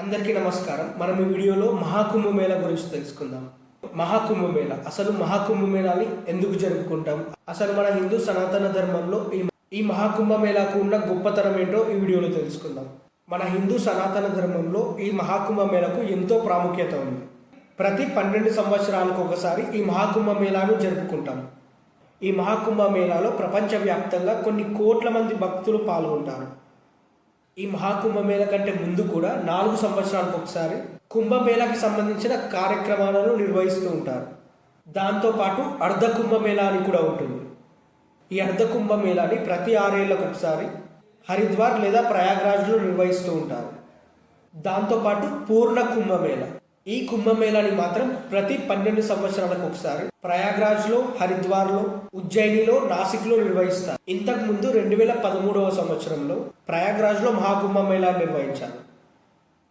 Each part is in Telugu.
అందరికీ నమస్కారం. మనం ఈ వీడియోలో మహాకుంభమేళ గురించి తెలుసుకుందాం. మహాకుంభమేళ. అసలు మహాకుంభమేళాని ఎందుకు జరుపుకుంటాం? అసలు మన హిందూ సనాతన ధర్మంలో ఈ ఈ మహాకుంభమేళాకు ఉన్న గొప్పతనం ఏంటో ఈ వీడియోలో తెలుసుకుందాం. మన హిందూ సనాతన ధర్మంలో ఈ మహాకుంభమేళకు ఎంతో ప్రాముఖ్యత ఉంది. ప్రతి పన్నెండు సంవత్సరాలకు ఒకసారి ఈ మహాకుంభమేళాను జరుపుకుంటాం. ఈ మహాకుంభమేళాలో ప్రపంచవ్యాప్తంగా కొన్ని కోట్ల మంది భక్తులు పాల్గొంటారు. ఈ మహాకుంభమేళ కంటే ముందు కూడా నాలుగు సంవత్సరాలకు ఒకసారి కుంభమేళకి సంబంధించిన కార్యక్రమాలను నిర్వహిస్తూ ఉంటారు. దాంతోపాటు అర్ధ కుంభమేళా అని కూడా ఉంటుంది. ఈ అర్ధ కుంభమేళాని ప్రతి ఆరేళ్ళకు ఒకసారి హరిద్వార్ లేదా ప్రయాగ్రాజ్లో నిర్వహిస్తూ ఉంటారు. దాంతోపాటు పూర్ణ కుంభమేళ ఈ కుంభమేళాని మాత్రం ప్రతి పన్నెండు సంవత్సరాలకు ఒకసారి ప్రయాగ్రాజ్లో హరిద్వార్లో ఉజ్జయినిలో నాసిక్లో నిర్వహిస్తారు. ఇంతకు ముందు రెండు వేల పదమూడవ సంవత్సరంలో ప్రయాగ్రాజ్లో మహాకుంభమేళా నిర్వహించారు.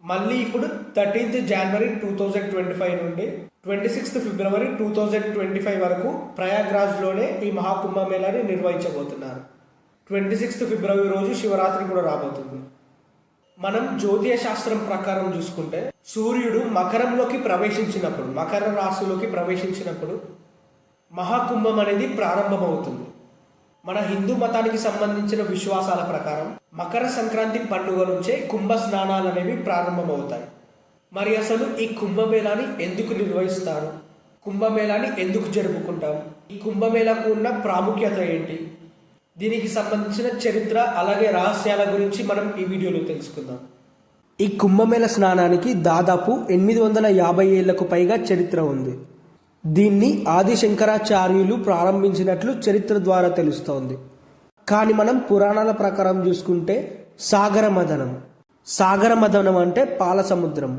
మళ్ళీ ఇప్పుడు thirteenth January two thousand twenty five నుండి twenty sixth February two thousand twenty five వరకు ప్రయాగ్రాజ్లోనే ఈ మహాకుంభమేళాని నిర్వహించబోతున్నారు. ట్వంటీ సిక్స్త్ ఫిబ్రవరి రోజు శివరాత్రి కూడా రాబోతుంది. మనం జ్యోతిష శాస్త్రం ప్రకారం చూసుకుంటే సూర్యుడు మకరంలోకి ప్రవేశించినప్పుడు మకర రాశిలోకి ప్రవేశించినప్పుడు మహాకుంభం అనేది ప్రారంభమవుతుంది. మన హిందూ మతానికి సంబంధించిన విశ్వాసాల ప్రకారం మకర సంక్రాంతి పండుగ నుంచే కుంభ స్నానాలు అనేవి ప్రారంభమవుతాయి. మరి అసలు ఈ కుంభమేళాని ఎందుకు నిర్వహిస్తారు? కుంభమేళాని ఎందుకు జరుపుకుంటాం? ఈ కుంభమేళాకు ఉన్న ప్రాముఖ్యత ఏంటి? దీనికి సంబంధించిన చరిత్ర అలాగే రహస్యాల గురించి మనం ఈ వీడియోలో తెలుసుకుందాం. ఈ కుంభమేళ స్నానానికి దాదాపు ఎనిమిది వందల యాభై ఏళ్ళకు పైగా చరిత్ర ఉంది. దీన్ని ఆది శంకరాచార్యులు ప్రారంభించినట్లు చరిత్ర ద్వారా తెలుస్తోంది. కానీ మనం పురాణాల ప్రకారం చూసుకుంటే సాగర మదనం సాగర మదనం అంటే పాల సముద్రం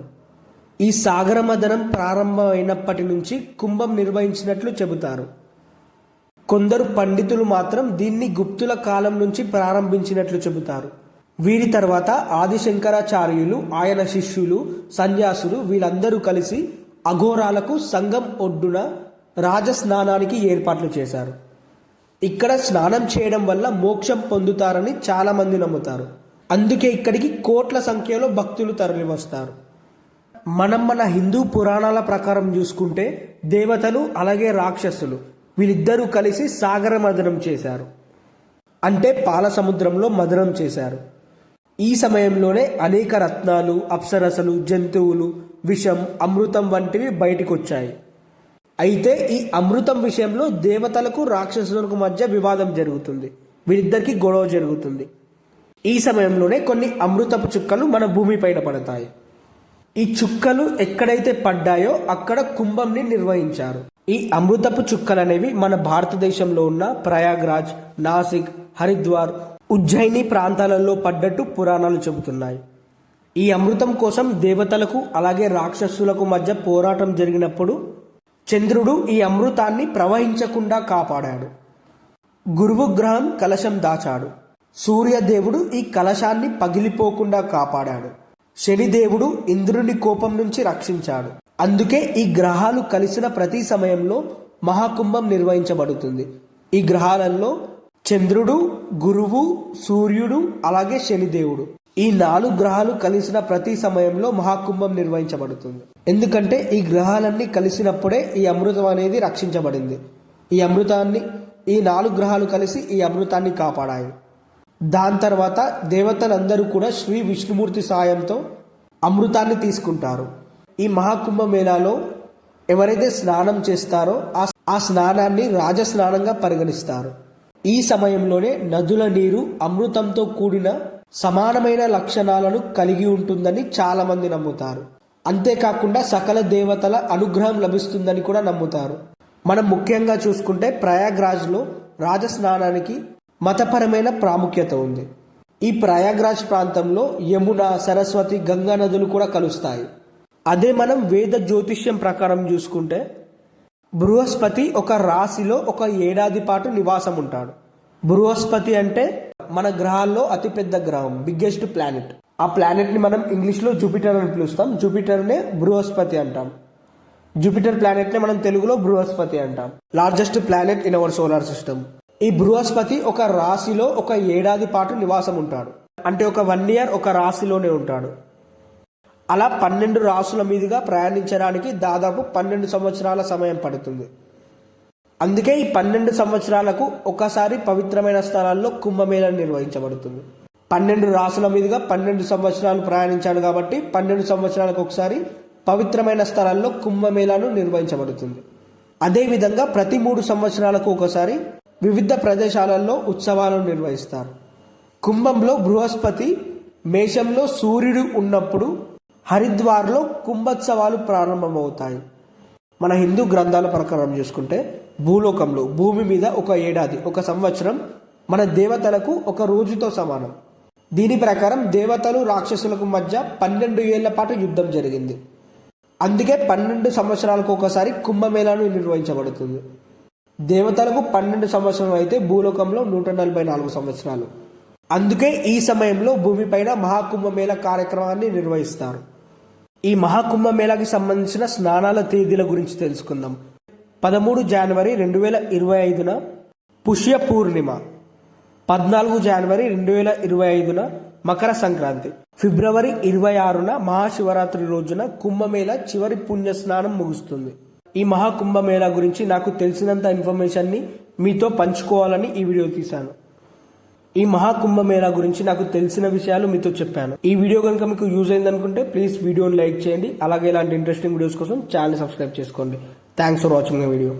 ఈ సాగర మదనం ప్రారంభమైనప్పటి నుంచి కుంభం నిర్వహించినట్లు చెబుతారు. కొందరు పండితులు మాత్రం దీన్ని గుప్తుల కాలం నుంచి ప్రారంభించినట్లు చెబుతారు. వీరి తర్వాత ఆదిశంకరాచార్యులు ఆయన శిష్యులు సన్యాసులు వీళ్ళందరూ కలిసి అఘోరాలకు సంఘం ఒడ్డున రాజస్నానానికి ఏర్పాట్లు చేశారు. ఇక్కడ స్నానం చేయడం వల్ల మోక్షం పొందుతారని చాలామంది నమ్ముతారు. అందుకే ఇక్కడికి కోట్ల సంఖ్యలో భక్తులు తరలివస్తారు. మనం మన హిందూ పురాణాల ప్రకారం చూసుకుంటే దేవతలు అలాగే రాక్షసులు. వీళ్ళిద్దరూ కలిసి సాగర మదనం చేశారు. అంటే పాల సముద్రంలో మదనం చేశారు. ఈ సమయంలోనే అనేక రత్నాలు అప్సరసలు జంతువులు విషం అమృతం వంటివి బయటకొచ్చాయి. అయితే ఈ అమృతం విషయంలో దేవతలకు రాక్షసులకు మధ్య వివాదం జరుగుతుంది. వీరిద్దరికి గొడవ జరుగుతుంది. ఈ సమయంలోనే కొన్ని అమృతపు చుక్కలు మన భూమిపైన పడతాయి. ఈ చుక్కలు ఎక్కడైతే పడ్డాయో అక్కడ కుంభంని నిర్వహించారు. ఈ అమృతపు చుక్కలు అనేవి మన భారతదేశంలో ఉన్న ప్రయాగ్రాజ్ నాసిక్ హరిద్వార్ ఉజ్జయిని ప్రాంతాలలో పడ్డట్టు పురాణాలు చెబుతున్నాయి. ఈ అమృతం కోసం దేవతలకు అలాగే రాక్షసులకు మధ్య పోరాటం జరిగినప్పుడు చంద్రుడు ఈ అమృతాన్ని ప్రవహించకుండా కాపాడాడు. గురువు గ్రహం కలశం దాచాడు. సూర్యదేవుడు ఈ కలశాన్ని పగిలిపోకుండా కాపాడాడు. శనిదేవుడు ఇంద్రుని కోపం నుంచి రక్షించాడు. అందుకే ఈ గ్రహాలు కలిసిన ప్రతి సమయంలో మహాకుంభం నిర్వహించబడుతుంది. ఈ గ్రహాలలో చంద్రుడు గురువు సూర్యుడు అలాగే శనిదేవుడు ఈ నాలుగు గ్రహాలు కలిసిన ప్రతి సమయంలో మహాకుంభం నిర్వహించబడుతుంది. ఎందుకంటే ఈ గ్రహాలన్నీ కలిసినప్పుడే ఈ అమృతం అనేది రక్షించబడింది. ఈ అమృతాన్ని ఈ నాలుగు గ్రహాలు కలిసి ఈ అమృతాన్ని కాపాడాయి. దాని తర్వాత దేవతలందరూ కూడా శ్రీ విష్ణుమూర్తి సాయంతో అమృతాన్ని తీసుకుంటారు. ఈ మహాకుంభ మేళాలో ఎవరైతే స్నానం చేస్తారో ఆ ఆ స్నానాన్ని రాజస్నానంగా పరిగణిస్తారు. ఈ సమయంలోనే నదుల నీరు అమృతంతో కూడిన సమానమైన లక్షణాలను కలిగి ఉంటుందని చాలా మంది నమ్ముతారు. అంతేకాకుండా సకల దేవతల అనుగ్రహం లభిస్తుందని కూడా నమ్ముతారు. మనం ముఖ్యంగా చూసుకుంటే ప్రయాగ్రాజ్లో రాజస్నానానికి మతపరమైన ప్రాముఖ్యత ఉంది. ఈ ప్రయాగ్రాజ్ ప్రాంతంలో యమున సరస్వతి గంగా నదులు కూడా కలుస్తాయి. అదే మనం వేద జ్యోతిష్యం ప్రకారం చూసుకుంటే బృహస్పతి ఒక రాశిలో ఒక ఏడాది పాటు నివాసం ఉంటాడు బృహస్పతి అంటే మన గ్రహాల్లో అతిపెద్ద గ్రహం బిగ్గెస్ట్ ప్లానెట్ ఆ ప్లానెట్ని మనం ఇంగ్లీష్లో జూపిటర్ అని పిలుస్తాం. జూపిటర్నే బృహస్పతి అంటాం. జూపిటర్ ప్లానెట్నే మనం తెలుగులో బృహస్పతి అంటాం. Largest planet in our solar system ఈ బృహస్పతి ఒక రాశిలో ఒక ఏడాది పాటు నివాసం ఉంటాడు అంటే ఒక వన్ ఇయర్ ఒక రాశిలోనే ఉంటాడు. అలా పన్నెండు రాసుల మీదుగా ప్రయాణించడానికి దాదాపు పన్నెండు సంవత్సరాల సమయం పడుతుంది. అందుకే ఈ పన్నెండు సంవత్సరాలకు ఒకసారి పవిత్రమైన స్థలాల్లో కుంభమేళ నిర్వహించబడుతుంది. పన్నెండు రాసుల మీదుగా పన్నెండు సంవత్సరాలు ప్రయాణించాడు కాబట్టి పన్నెండు సంవత్సరాలకు ఒకసారి పవిత్రమైన స్థలాల్లో కుంభమేళాను నిర్వహించబడుతుంది. అదేవిధంగా ప్రతి మూడు సంవత్సరాలకు ఒకసారి వివిధ ప్రదేశాలలో ఉత్సవాలను నిర్వహిస్తారు. కుంభంలో బృహస్పతి మేషంలో సూర్యుడు ఉన్నప్పుడు హరిద్వార్లో కుంభోత్సవాలు ప్రారంభమవుతాయి. మన హిందూ గ్రంథాల ప్రకారం చూసుకుంటే భూలోకంలో భూమి మీద ఒక ఏడాది ఒక సంవత్సరం మన దేవతలకు ఒక రోజుతో సమానం. దీని ప్రకారం దేవతలు రాక్షసులకు మధ్య పన్నెండు ఏళ్ళ పాటు యుద్ధం జరిగింది. అందుకే పన్నెండు సంవత్సరాలకు ఒకసారి కుంభమేళాను నిర్వహించబడుతుంది. దేవతలకు పన్నెండు సంవత్సరం అయితే భూలోకంలో నూట నలభై నాలుగు సంవత్సరాలు. అందుకే ఈ సమయంలో భూమిపైన మహాకుంభమేళ కార్యక్రమాన్ని నిర్వహిస్తారు. ఈ మహాకుంభమేళాకి సంబంధించిన స్నానాల తేదీల గురించి తెలుసుకుందాం. పదమూడు జనవరి రెండు వేల ఇరవై ఐదున పుష్య పూర్ణిమ. పద్నాలుగు జనవరి రెండు వేల ఇరవై ఐదున మకర సంక్రాంతి. ఫిబ్రవరి ఇరవై ఆరున మహాశివరాత్రి రోజున కుంభమేళ చివరి పుణ్య స్నానం ముగుస్తుంది. ఈ మహాకుంభమేళా గురించి నాకు తెలిసినంత ఇన్ఫర్మేషన్ని మీతో పంచుకోవాలని ఈ వీడియో తీశాను. ఈ మహాకుంభమేళా గురించి నాకు తెలిసిన విషయాలు మీతో చెప్పాను. ఈ వీడియో కనుక మీకు యూజ్ అయింది అనుకుంటే ప్లీజ్ వీడియోని లైక్ చేయండి. అలాగే ఇలాంటి ఇంట్రెస్టింగ్ వీడియోస్ కోసం ఛానల్ సబ్స్క్రైబ్ చేసుకోండి. Thanks for watching my video